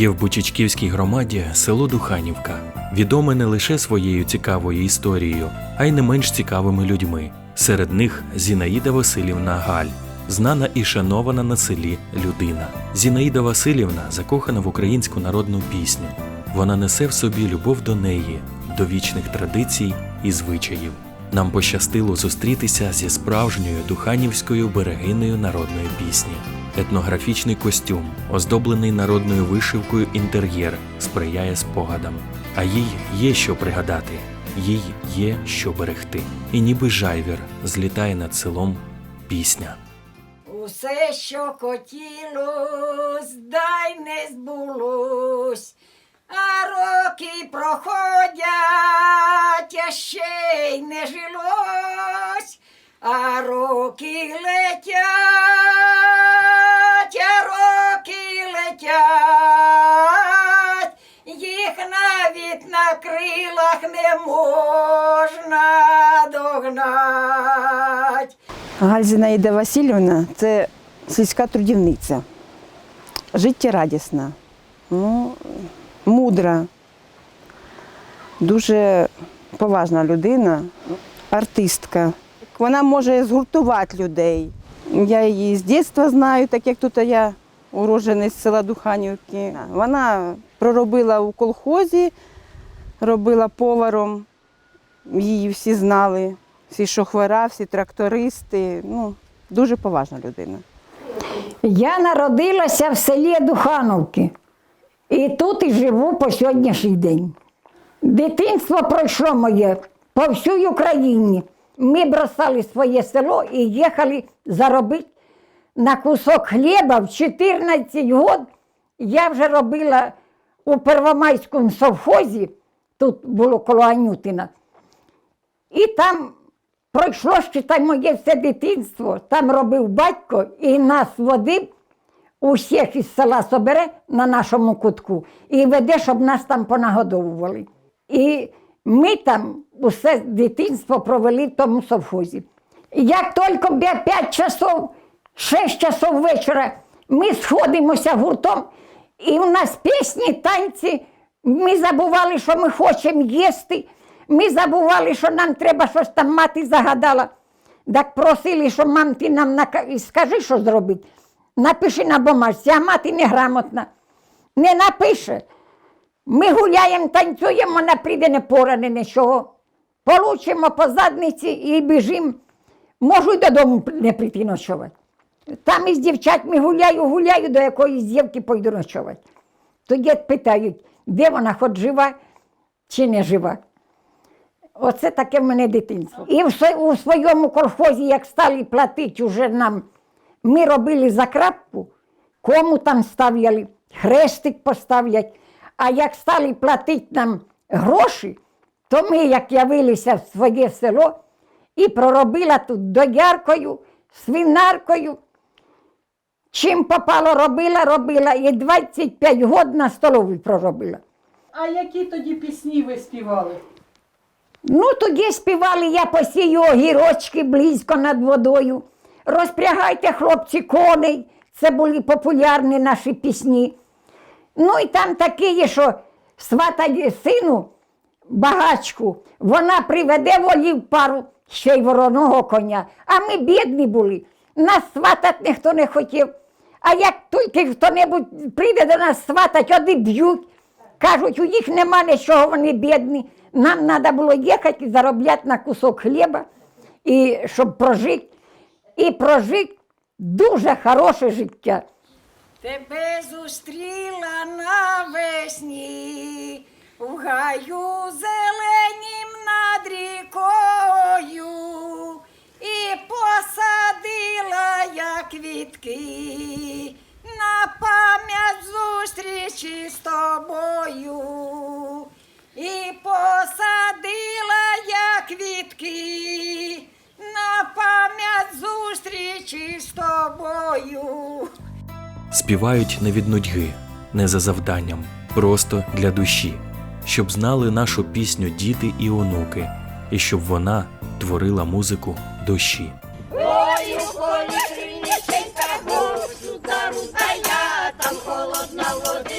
Є в Бучичківській громаді село Духанівка, відоме не лише своєю цікавою історією, а й не менш цікавими людьми. Серед них Зінаїда Васильівна Галь, знана і шанована на селі людина. Зінаїда Васильівна закохана в українську народну пісню. Вона несе в собі любов до неї, до вічних традицій і звичаїв. Нам пощастило зустрітися зі справжньою духанівською берегинею народної пісні. Етнографічний костюм, оздоблений народною вишивкою інтер'єр, сприяє спогадам. А їй є що пригадати, їй є що берегти. І ніби жайвір злітає над селом пісня. Усе, що хотілось, дай не збулось, а роки проходять, а ще й не жилось, а роки летять, крилах не можна догнать. Гальзінаїда Васильівна це сільська трудівниця, життєрадісна, ну, мудра, дуже поважна людина, артистка. Вона може згуртувати людей. Я її з дитинства знаю, так як тут я уроженець села Духанівки. Вона проробила у колхозі, робила поваром, її всі знали, всі шохвара, всі трактористи. Ну, дуже поважна людина. Я народилася в селі Духановки. І тут і живу по сьогоднішній день. Дитинство пройшло моє по всій Україні. Ми бросали своє село і їхали заробити на кусок хліба в 14 років. Я вже робила у Первомайському совхозі, тут було коло Анютина. І там пройшло считай, моє все дитинство. Там робив батько і нас водив усіх із села собере на нашому кутку і веде, щоб нас там понагодовували. І ми там усе дитинство провели в тому совхозі. Як тільки б'є 5 часов, 6 часов вечора, ми сходимося гуртом, і в нас пісні, танці. Ми забували, що ми хочемо їсти. Ми забували, що нам треба щось там мати загадала. Так просили, що мам, ти нам нака- скажи, що зробити. Напиши на бумажці, а мати неграмотна. Не напише. Ми гуляємо, танцюємо, вона прийде не поране нічого. Получимо по задниці і біжимо. Можу й додому не прийти ночувати. Там із дівчатами гуляю, гуляю, до якоїсь дівки пойду ночувати. Тоді питають, де вона, хоч жива чи не жива. Оце таке в мене дитинство. І у своєму колхозі, як стали платити уже нам, ми робили закрапку, кому там ставляли, хрестик поставлять. А як стали платити нам гроші, то ми, як явилися в своє село, і проробила тут дояркою, свинаркою. Чим попало, робила, робила, і 25 років на столовій проробила. А які тоді пісні ви співали? Ну, тоді співали я посію огірочки близько над водою. Розпрягайте, хлопці, коней. Це були популярні наші пісні. Ну і там такі, що сватає сину багачку, вона приведе волів пару ще й вороного коня. А ми бідні були. Нас сватати ніхто не хотів. А як тільки хто-небудь прийде до нас сватать, вони б'ють. Кажуть, у їх нема нічого, вони бідні. Нам треба було їхати і заробляти на кусок хліба, і щоб прожити. І прожити дуже хороше життя. Тебе зустріла навесні в гаю зеленім над рікою посадила я квітки на пам'ять зустрічі з тобою. І посадила я квітки на пам'ять зустрічі з тобою. Співають не від нудьги, не за завданням, просто для душі, щоб знали нашу пісню діти і онуки, і щоб вона творила музику душі. Ой, у полі криниченька, гусю я там холодна водиченька,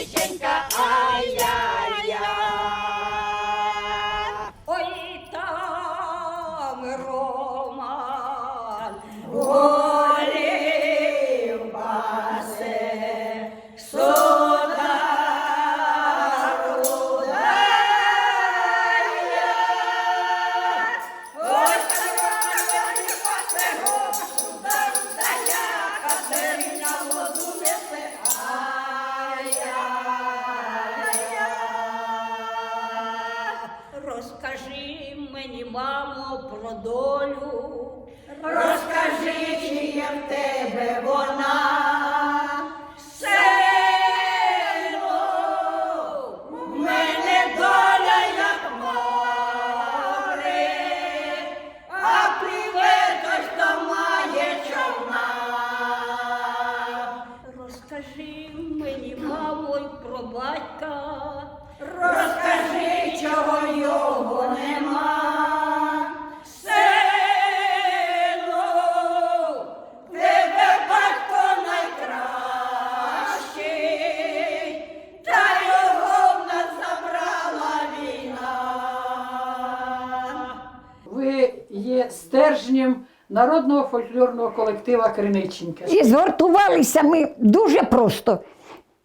стержнем народного фольклорного колектива Криниченька. І згуртувалися ми дуже просто.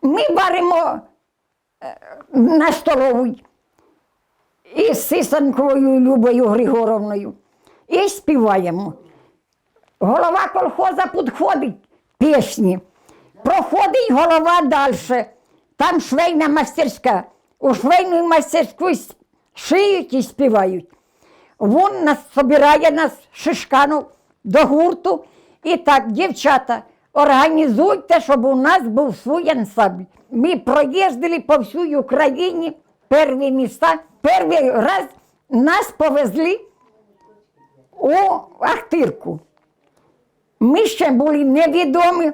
Ми варимо е, на столовій із Сисанковою Любою Григоровною і співаємо. Голова колхоза підходить пісні. Проходить голова далі. Там швейна мастерська. У швейну мастерську шиють і співають. Він нас собирає нас шишканов до гурту. І так, дівчата, організуйте, щоб у нас був свій ансамбль. Ми проїздили по всій Україні перві міста. Перший раз нас повезли у Ахтирку. Ми ще були невідомі,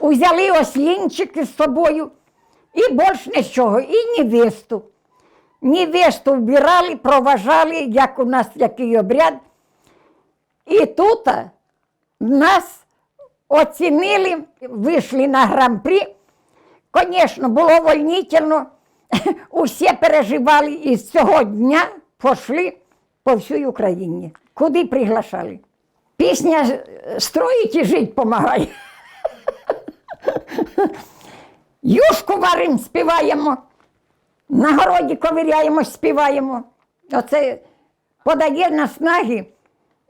узяли ослінчики з собою і більш нічого, і невесту. Невесту вбирали, проважали, як у нас який обряд. І тут нас оцінили, вийшли на гран-прі. Звісно, було вольнительно. Усі переживали і з цього дня пішли по всій Україні. Куди приглашали? Пісня строїть і жити допомагає. Юшку варимо, співаємо. На городі ковиряємо, співаємо. Оце подає наснаги,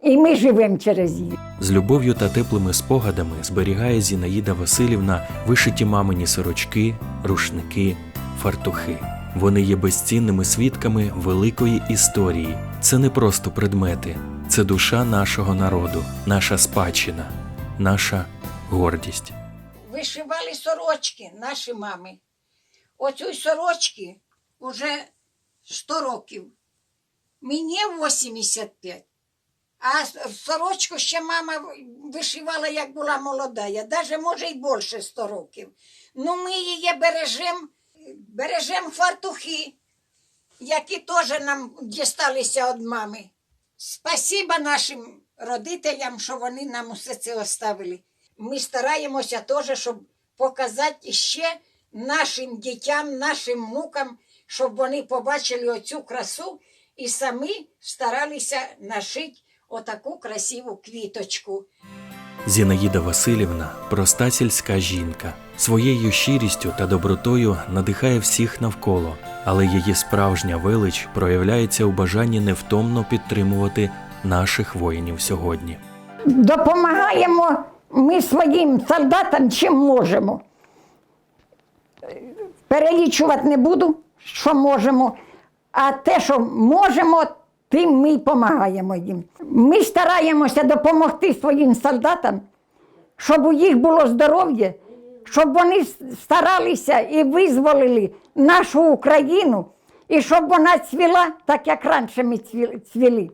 і ми живемо через її. З любов'ю та теплими спогадами зберігає Зінаїда Васильівна вишиті мамині сорочки, рушники, фартухи. Вони є безцінними свідками великої історії. Це не просто предмети, це душа нашого народу, наша спадщина, наша гордість. Вишивали сорочки наші мами. Оцю сорочки вже 100 років. Мені 85. А сорочку ще мама вишивала, як була молода. Навіть може й більше 100 років. Ну, ми її бережемо, бережемо фартухи, які теж нам дісталися від мами. Спасіба нашим родителям, що вони нам усе це оставили. Ми стараємося теж, щоб показати ще нашим дітям, нашим внукам, щоб вони побачили оцю красу і самі старалися нашити отаку красиву квіточку. Зінаїда Васильівна проста сільська жінка. Своєю щирістю та добротою надихає всіх навколо, але її справжня велич проявляється у бажанні невтомно підтримувати наших воїнів сьогодні. Допомагаємо ми своїм солдатам чим можемо. Перелічувати не буду, що можемо, а те, що можемо, тим ми допомагаємо їм. Ми стараємося допомогти своїм солдатам, щоб у їх було здоров'я, щоб вони старалися і визволили нашу Україну, і щоб вона цвіла так, як раніше ми цвіли.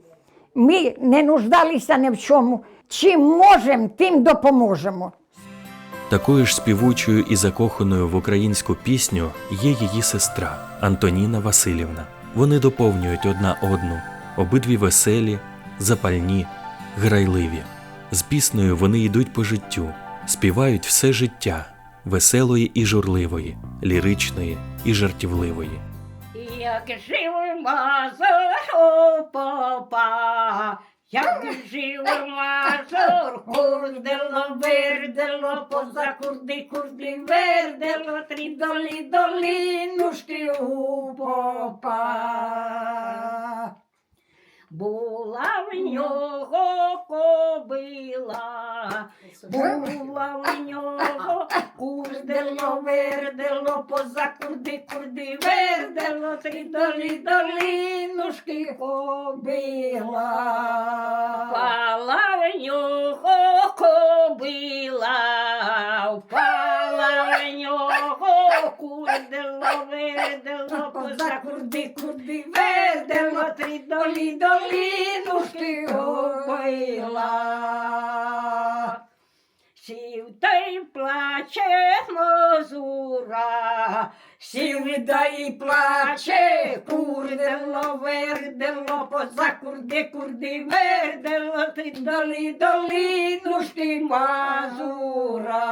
Ми не нуждалися ні в чому. Чим можемо, тим допоможемо. Такою ж співучою і закоханою в українську пісню є її сестра Антоніна Васильівна. Вони доповнюють одна одну, обидві веселі, запальні, грайливі. З піснею вони йдуть по життю, співають все життя веселої і журливої, ліричної і жартівливої. Як жив мазур як жив мажор, курдело, вердело, поза курди, курди, вердело, три долі, долінушки у попа. В нього кобила, була в нього курдело, вердело, поза курди, курди, вердело, три долі, долинушки кобила. Впала в нього кобила, впала в нього курдело, вердело, поза курди, курди, вердело, три долі, долинушки кобила. Сів та й плаче мозура, сів та й плаче, курдело, вердело, поза курди, курди, вердело, ти долі, долинушки мазура.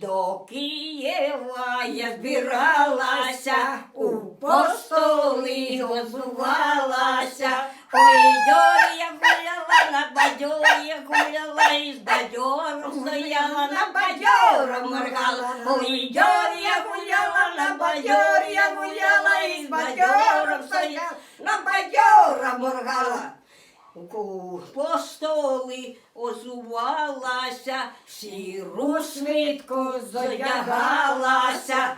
До Києва я збиралася, у постоли озувалася. Ой, дьор я гуляла, на бадьор я гуляла, і з бадьором стояла, на бадьором моргала. Ой, дьор я гуляла, на бадьор я гуляла, і з бадьором стояла, на бадьором моргала. У постоли озувалася, сіру швидко задягалася.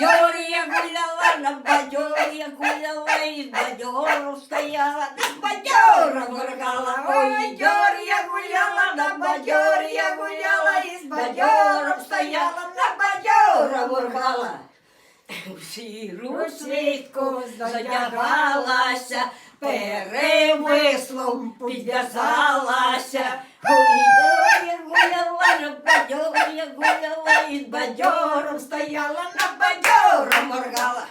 Бадьор'я гуляла, на бадьор'я гуляла, і з бадьором стояла, та з бадьором моргала. Ой, дьор'я гуляла, на бадьор'я гуляла, і з бадьором стояла, на бадьором моргала. Сіру світку задягалася, перевислом підв'язалася. Я гуляла, на гуляла, і бадьором стояла, на бадьором моргала.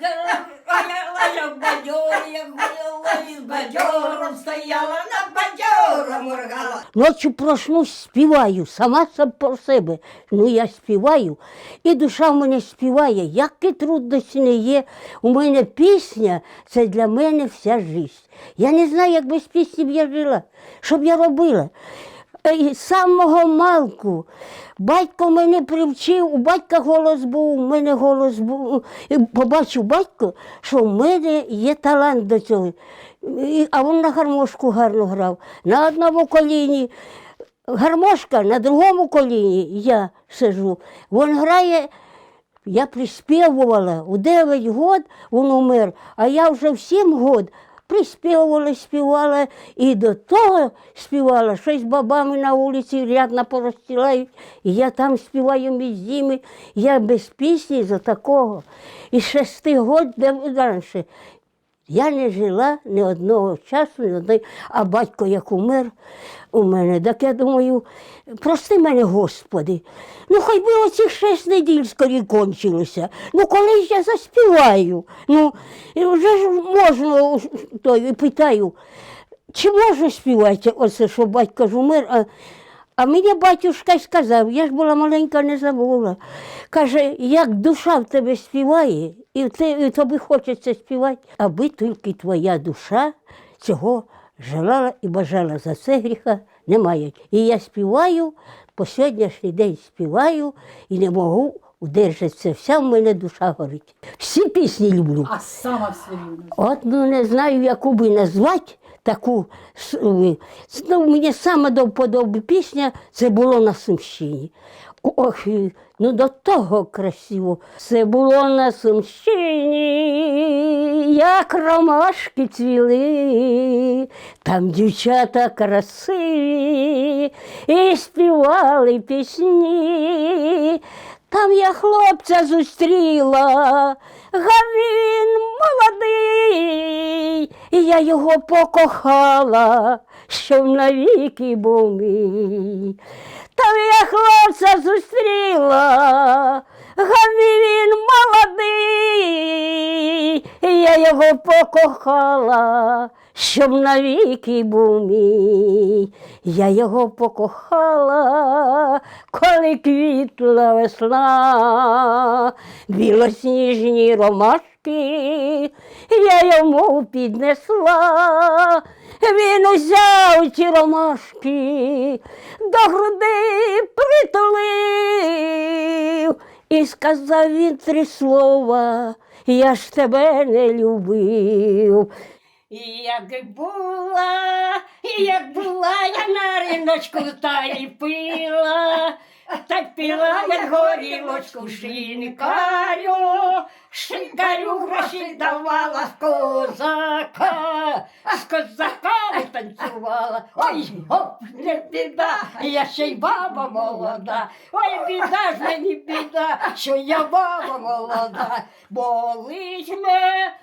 Гуляла, бадьор'я гуляла, і з бадьором стояла, на бадьором моргала. Ночі проснусь, співаю, сама сам про себе. Ну я співаю, і душа в мене співає, які трудності не є. У мене пісня це для мене вся життя. Я не знаю, як без пісні б я жила, що б я робила. З самого малку батько мене привчив, у батька голос був, у мене голос був. І побачив батько, що в мене є талант до цього. І- А він на гармошку гарно грав. На одному коліні гармошка, на другому коліні я сижу. Він грає. Я приспівувала у 9 год він умер, а я вже в 7 год приспівувала, співали, і до того співала, щось бабами на вулиці рядно порозстілають, і я там співаю між ними, я без пісні за такого. І шести год раніше. Я не жила ні одного часу, ні одної, а батько як умер у мене, так я думаю, прости мене, Господи, ну хай би оці шість неділь скорі кончилося. Ну коли ж я заспіваю? Ну, вже ж можна, то, і питаю, чи можна співати оце, що батько ж умер? А, а мені батюшка й сказав, я ж була маленька, не забула. Каже, як душа в тебе співає, і, те, і тобі хочеться співати, аби тільки твоя душа цього желала і бажала за це гріха немає. І я співаю, по сьогоднішній день співаю і не можу удержатися. Вся в мене душа горить. Всі пісні люблю. А сама все рівно. От ну не знаю, яку би назвати таку. Ну, мені саме до вподоби пісня це було на Сумщині. Ох, ну до того красиво. Це було на Сумщині, як ромашки цвіли, там дівчата красиві і співали пісні. Там я хлопця зустріла, Гавін молодий, і я його покохала, щоб навіки був мій. Там я хлопця зустріла, Гавін молодий, і я його покохала, щоб навіки був мій. Я його покохала, коли квітла весна, білосніжні ромашки, я йому піднесла, він узяв ті ромашки, до груди притулив і сказав він три слова, я ж тебе не любив. Як була, як була я на риночку, та й пила, та й пила я горілочку шинкарю, шинкарю гроші давала з козака, з козаками танцювала. Ой, гоп, не біда, я ще й баба молода. Ой, біда ж мені біда, що я баба молода. Болить мене,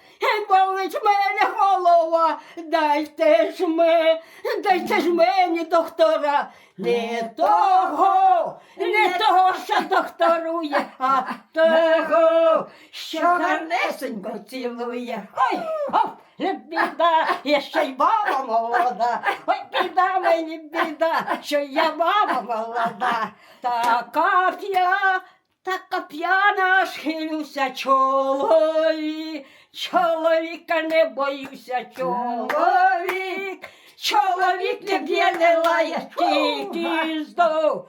болить мене голова, дайте ж ми, дайте ж мені доктора. Не того, не того, що докторує, а того, що гарнесенько цілує. Ой, оп, біда, я ще й баба молода. Ой, біда мені біда, що я баба молода. Така п'я, така п'яна схилюся чоловік. Чоловіка не боюся, чоловік. Чоловік не б'є, не лає, тільки з дому,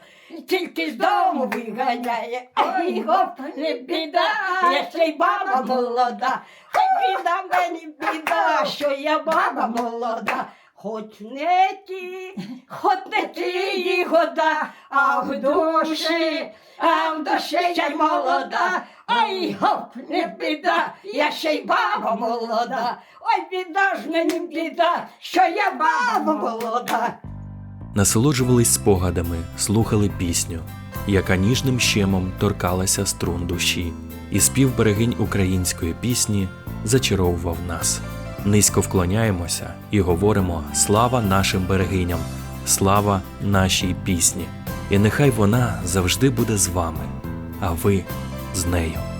тільки з дому виганяє. Ай, гоп, не біда, я ще й баба молода. Ой, біда мені біда, що я баба молода. Хоч не ті, хоч не ті года, а в душі, а в душі я й молода. Ай, гоп, не біда, я ще й баба молода. Ой, біда ж мені біда, що я баба молода. насолоджувались спогадами, слухали пісню, яка ніжним щемом торкалася струн душі, і спів берегинь української пісні зачаровував нас. Низько вклоняємося і говоримо слава нашим берегиням, слава нашій пісні. І нехай вона завжди буде з вами, а ви з нею.